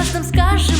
возрастом скажем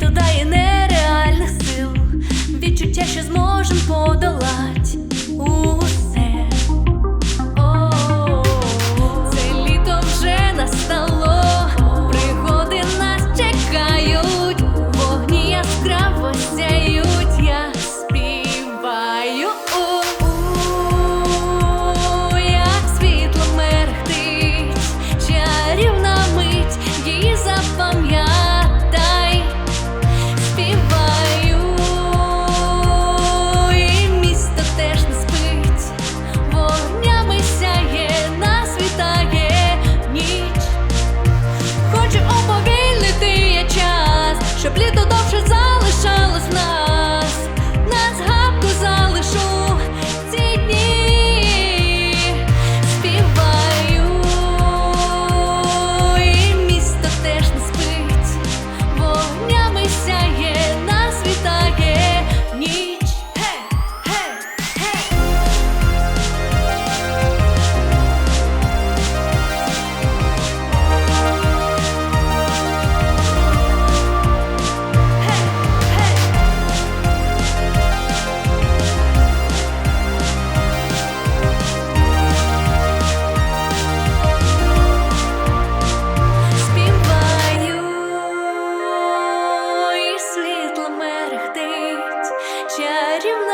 Туди і нереальних сил, відчуття, що зможем подолать. щоб літо sharing